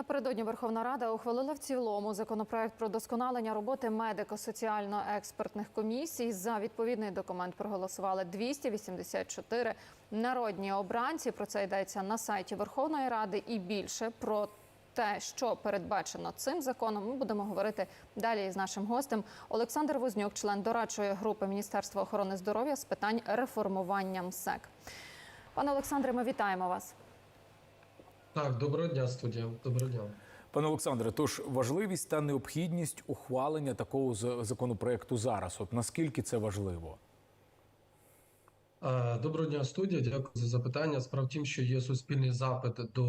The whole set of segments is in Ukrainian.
Напередодні Верховна Рада ухвалила в цілому законопроект про досконалення роботи медико-соціально-експертних комісій. За відповідний документ проголосували 284 народні обранці. Про це йдеться на сайті Верховної Ради і більше про те, що передбачено цим законом, ми будемо говорити далі із нашим гостем. Олександр Вознюк, член дорадчої групи Міністерства охорони здоров'я з питань реформування МСЕК. Пане Олександре, ми вітаємо вас. Так, доброго дня, студія. Доброго дня. Пане Олександре, тож важливість та необхідність ухвалення такого законопроекту зараз. От наскільки це важливо? Е, Доброго дня, студія. Дякую за запитання. Справа в тім, що є суспільний запит до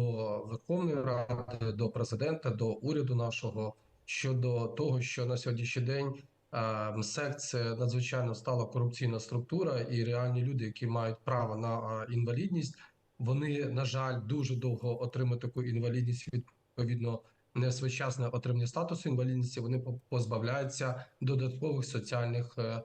Верховної Ради, до президента, до уряду нашого щодо того, що на сьогоднішній день МСЕК це надзвичайно стала корупційна структура, і реальні люди, які мають право на е, інвалідність, вони на жаль дуже довго отримують таку інвалідність відповідно. Несвоєчасне отримання статусу інвалідності вони по- позбавляються додаткових соціальних е, е,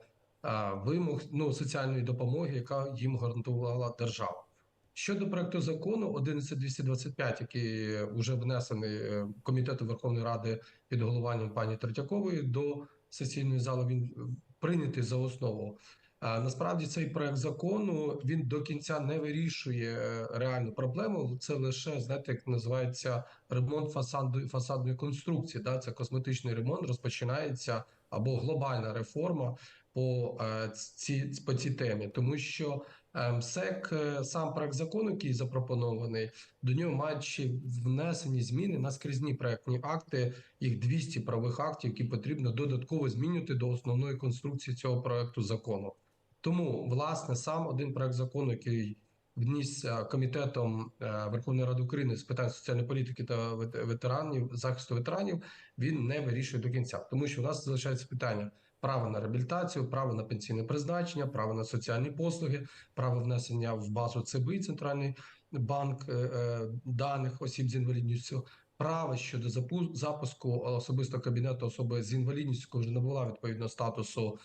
вимог ну соціальної допомоги, яка їм гарантувала держава. Щодо проекту закону 11225, який вже внесений е, комітетом Верховної Ради під головуванням пані Третьякової до сесійної зали, він прийнятий за основу. Насправді цей проект закону він до кінця не вирішує е, реальну проблему. Це лише знаєте, як називається ремонт фасаду фасадної конструкції. Да, це косметичний ремонт розпочинається або глобальна реформа по е, ці по цій темі, тому що е, МСЕК, сам проект закону, який запропонований, до нього мають ще внесені зміни на скрізні проектні акти. Їх 200 правових актів, які потрібно додатково змінювати до основної конструкції цього проекту закону. Тому, власне, сам один проект закону, який вніс комітетом е, Верховної Ради України з питань соціальної політики та вет- ветеранів захисту ветеранів, він не вирішує до кінця, тому що у нас залишається питання право на реабілітацію, право на пенсійне призначення, право на соціальні послуги, право внесення в базу ЦБІ, центральний банк е, е, даних осіб з інвалідністю. Право щодо запу- запуску особистого кабінету особи з інвалідністю, яка вже набула відповідного статусу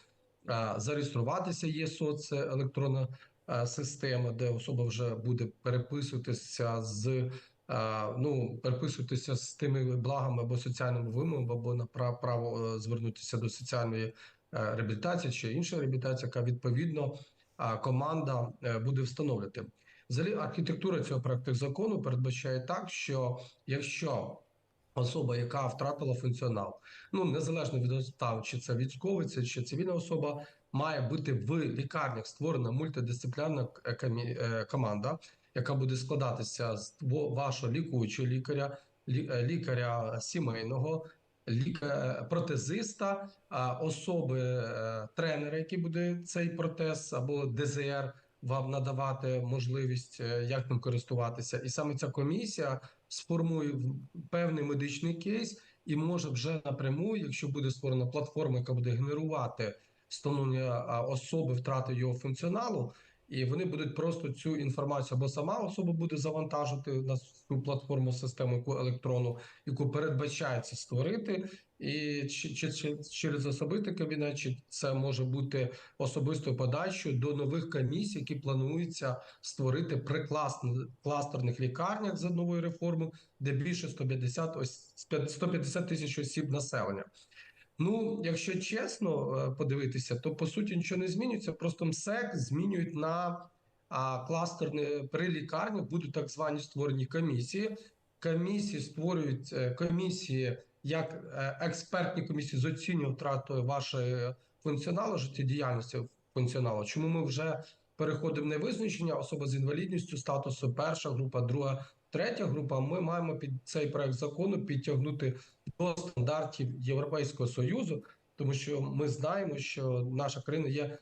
зареєструватися ЄСО, це електронна система, де особа вже буде переписуватися з ну переписуватися з тими благами або соціальними вимогами, або на пра- право е, звернутися до соціальної е, реабілітації чи іншої реабілітації, яка відповідно команда е, буде встановлювати. Взагалі, архітектура цього проекту закону передбачає так, що якщо особа, яка втратила функціонал, ну незалежно від обставин, чи це військовий, це чи цивільна особа, має бути в лікарнях створена мультидисциплінарна к- е, команда, яка буде складатися з вашого лікуючого лікаря, лі- е, лікаря сімейного. Ліка протезиста, особи е, тренера, який буде цей протез або ДЗР вам надавати можливість, е, як ним користуватися, і саме ця комісія сформує певний медичний кейс і може вже напряму, якщо буде створена платформа, яка буде генерувати встановлення особи втрати його функціоналу. І вони будуть просто цю інформацію або сама особа буде завантажити на свою платформу систему, яку електронну, яку передбачається створити, і чи, чи, чи через особистий кабінет, чи це може бути особистою подачою до нових комісій, які плануються створити при кластерних лікарнях за новою реформою, де більше 150 ось 150 тисяч осіб населення. Ну, якщо чесно е, подивитися, то по суті нічого не змінюється. Просто МСЕК змінюють на а, кластерні при лікарнях будуть так звані створені комісії. Комісії створюють е, комісії як е, експертні комісії з оцінювання втрати вашої функціоналу життєдіяльності функціоналу. Чому ми вже переходимо не визначення особа з інвалідністю, статусу перша група, друга, третя група. Ми маємо під цей проект закону підтягнути до стандартів Європейського союзу, тому що ми знаємо, що наша країна є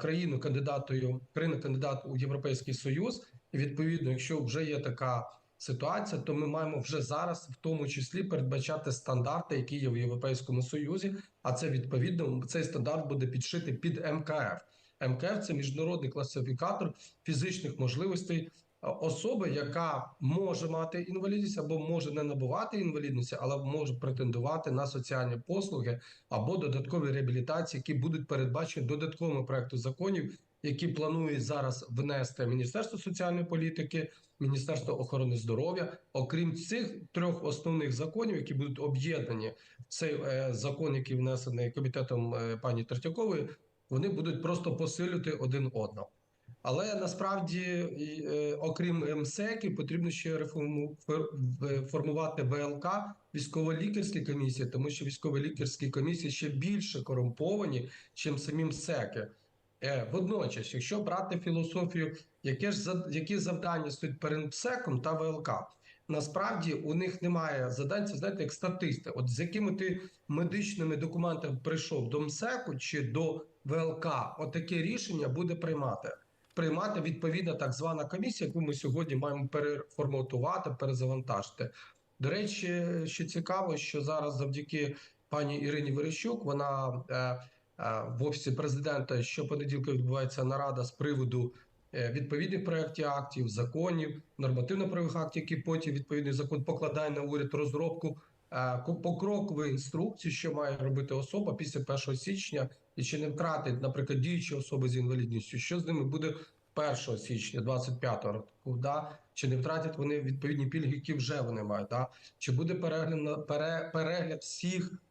країною кандидатою, країна кандидат у Європейський Союз, і відповідно, якщо вже є така ситуація, то ми маємо вже зараз, в тому числі, передбачати стандарти, які є в Європейському Союзі. А це відповідно цей стандарт буде підшитий під МКФ. МКФ це міжнародний класифікатор фізичних можливостей особи, яка може мати інвалідність або може не набувати інвалідності, але може претендувати на соціальні послуги або додаткові реабілітації, які будуть передбачені додатковими проекту законів, які планує зараз внести Міністерство соціальної політики, Міністерство охорони здоров'я. Окрім цих трьох основних законів, які будуть об'єднані цей е, закон, який внесений комітетом е, пані Третьякової, вони будуть просто посилювати один одного. Але насправді, е, окрім МСЕКів, потрібно ще формувати ВЛК військово-лікарські комісії, тому що військово-лікарські комісії ще більше корумповані, чим самі МСЕКи. Е, Водночас, якщо брати філософію, яке ж які завдання стоять перед МСЕКом та ВЛК, насправді у них немає задань, це знаєте, як статисти. От з якими ти медичними документами прийшов до МСЕКу чи до ВЛК, отаке рішення буде приймати. Приймати відповідна так звана комісія, яку ми сьогодні маємо переформатувати, перезавантажити. До речі, що цікаво, що зараз завдяки пані Ірині Верещук, вона е, е, в офісі президента щопонеділка відбувається нарада з приводу е, відповідних проєктів актів, законів, нормативно-правових актів, які потім відповідний закон покладає на уряд розробку е, ко- покрокової інструкції, що має робити особа після 1 січня, і чи не втратить, наприклад, діючі особи з інвалідністю, що з ними буде 1 січня 25 року, да? чи не втратять вони відповідні пільги, які вже вони мають, да? чи буде перегляд, пере, перегляд всіх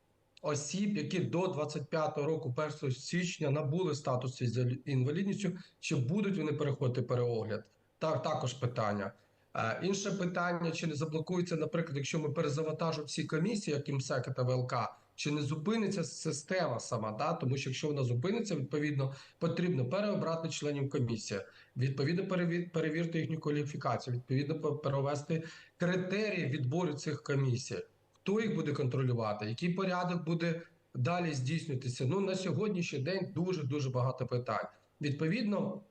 осіб, які до 25 року, 1 січня, набули статус з інвалідністю, чи будуть вони переходити переогляд? Так, також питання. Е, інше питання: чи не заблокується, наприклад, якщо ми перезавантажимо всі комісії, як МСЕК та ВЛК, чи не зупиниться система сама? Да? Тому що якщо вона зупиниться, відповідно потрібно переобрати членів комісії, відповідно перевір, перевірити їхню кваліфікацію, відповідно по- перевести критерії відбору цих комісій. Хто їх буде контролювати? Який порядок буде далі здійснюватися? Ну на сьогоднішній день дуже дуже багато питань. Відповідно,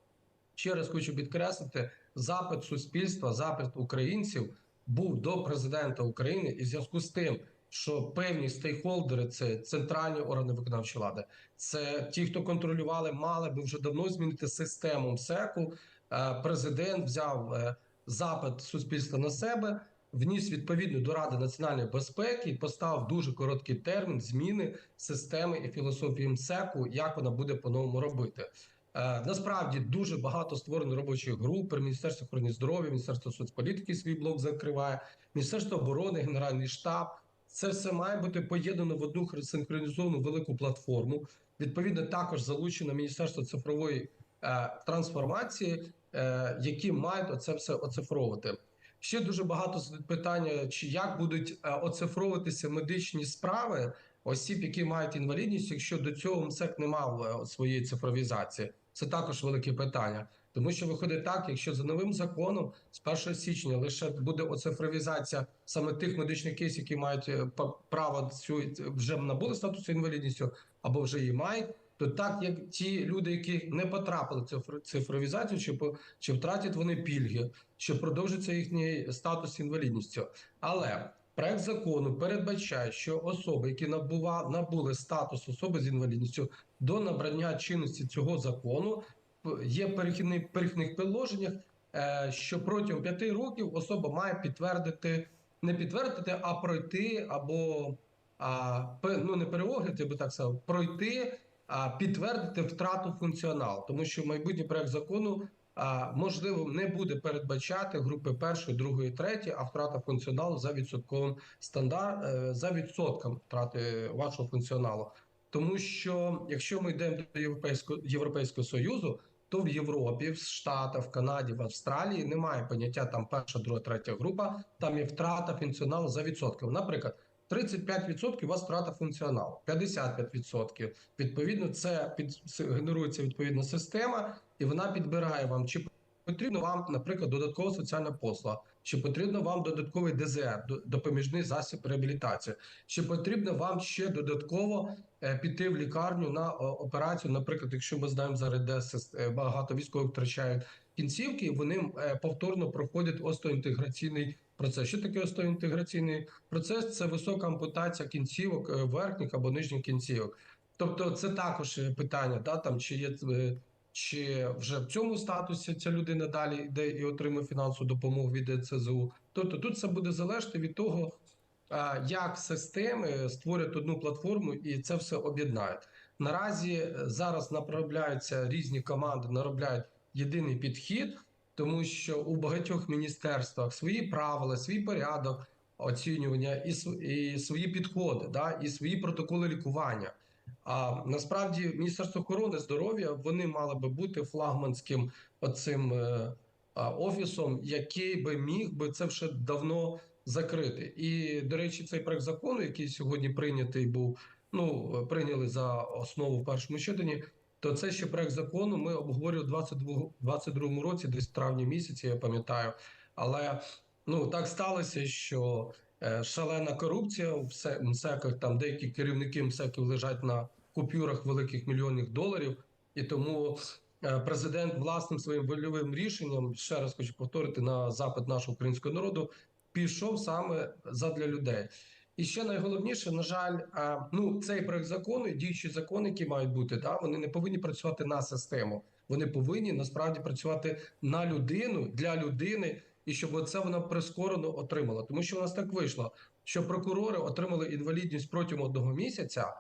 ще раз хочу підкреслити, запит суспільства, запит українців був до президента України і в зв'язку з тим, що певні стейкхолдери, це центральні органи виконавчої влади, це ті, хто контролювали, мали би вже давно змінити систему МСЕКу. Е, Президент взяв е, запит суспільства на себе. Вніс відповідно до Ради національної безпеки і поставив дуже короткий термін зміни системи і філософії МСЕКу, як вона буде по-новому робити. Е, насправді дуже багато створено робочих груп при Міністерстві охорони здоров'я, Міністерство соцполітики свій блок закриває, Міністерство оборони, Генеральний штаб. Це все має бути поєднано в одну синхронізовану велику платформу. Відповідно, також залучено Міністерство цифрової е, трансформації, е, які мають оце все оцифровувати. Ще дуже багато питання, чи як будуть е, оцифровуватися медичні справи осіб, які мають інвалідність, якщо до цього МСЕК не мав е, своєї цифровізації. Це також велике питання. Тому що виходить так, якщо за новим законом з 1 січня лише буде оцифровізація саме тих медичних кейсів, які мають е, право цю вже набули статусу інвалідністю або вже її мають, то так як ті люди, які не потрапили в цифровізацію, чи чи втратять вони пільги, що продовжиться їхній статус інвалідністю. Але проект закону передбачає, що особи, які набува, набули статус особи з інвалідністю до набрання чинності цього закону, є в перехідних, положеннях, е, що протягом п'яти років особа має підтвердити, не підтвердити, а пройти або а, ну не переогляд, я би так сказав, пройти, а, підтвердити втрату функціоналу, тому що майбутній проект закону можливо не буде передбачати групи першої, другої, третьої, а втрата функціоналу за відсотковим стандарт е, за відсотком втрати вашого функціоналу. Тому що якщо ми йдемо до європейського європейського союзу, то в Європі, в Штатах, в Канаді, в Австралії немає поняття там перша, друга, третя група. Там є втрата функціоналу за відсотком. Наприклад, 35% у вас втрата функціоналу, 55%. Відповідно, це під генерується відповідна система, і вона підбирає вам, чи потрібно вам, наприклад, додаткова соціальна послуга, чи потрібно вам додатковий ДЗР, до- допоміжний засіб реабілітації, чи потрібно вам ще додатково е, піти в лікарню на операцію. Наприклад, якщо ми знаємо зараз, де е, багато військових втрачають кінцівки, вони е, повторно проходять остеоінтеграційний процес. Що таке остеоінтеграційний процес? Це висока ампутація кінцівок, е, верхніх або нижніх кінцівок. Тобто, це також е, питання, да, там чи є. е, Чи вже в цьому статусі ця людина далі йде і отримує фінансову допомогу від ЕЦЗУ? Тобто тут це буде залежати від того, як системи створять одну платформу і це все об'єднають. Наразі зараз направляються різні команди, наробляють єдиний підхід, тому що у багатьох міністерствах свої правила, свій порядок оцінювання і, і свої підходи, да, і свої протоколи лікування. А насправді Міністерство охорони здоров'я вони мали би бути флагманським оцим е, офісом, який би міг би це вже давно закрити. І до речі, цей проект закону, який сьогодні прийнятий був, ну прийняли за основу в першому читанні. То це ще проект закону. Ми обговорювали в 22 22 році, десь в травні місяці, я пам'ятаю. Але ну так сталося, що е, шалена корупція в МСЕКах, там деякі керівники МСЕКів лежать на купюрах великих мільйонних доларів, і тому е, президент власним своїм вольовим рішенням, ще раз хочу повторити на запит нашого українського народу, пішов саме задля людей. І ще найголовніше, на жаль, ну цей проект закону, діючі закони, які мають бути, да, вони не повинні працювати на систему. Вони повинні насправді працювати на людину для людини, і щоб це вона прискорено отримала. Тому що у нас так вийшло, що прокурори отримали інвалідність протягом одного місяця,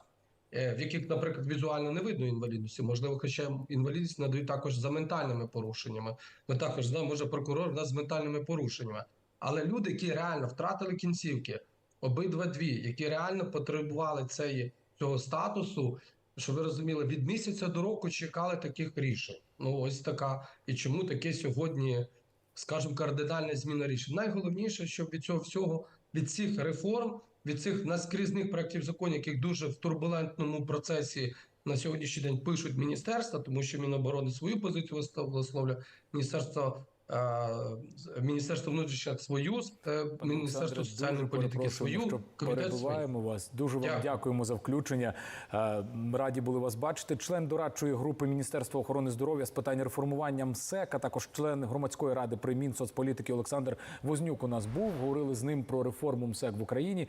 е, в яких, наприклад, візуально не видно інвалідності. Можливо, хоча інвалідність надають також за ментальними порушеннями. Ми також знаємо, може прокурор в нас з ментальними порушеннями. Але люди, які реально втратили кінцівки, обидва дві, які реально потребували цієї цього статусу, щоб ви розуміли, від місяця до року чекали таких рішень. Ну ось така. І чому таке сьогодні, скажімо, кардинальна зміна рішень? Найголовніше, щоб від цього всього, від цих реформ, від цих наскрізних проєктів законів, яких дуже в турбулентному процесі на сьогоднішній день пишуть міністерства, тому що Міноборони свою позицію вислов- висловлює, міністерство. Міністерство внутрішніх свою, е, Міністерство соціальної політики свою, що перебуваємо вас. Дуже вам Дякую. дякуємо за включення. Е, Раді були вас бачити. Член дорадчої групи Міністерства охорони здоров'я з питань реформування МСЕК, а також член громадської ради при Мінсоцполітики Олександр Вознюк у нас був. Говорили з ним про реформу МСЕК в Україні.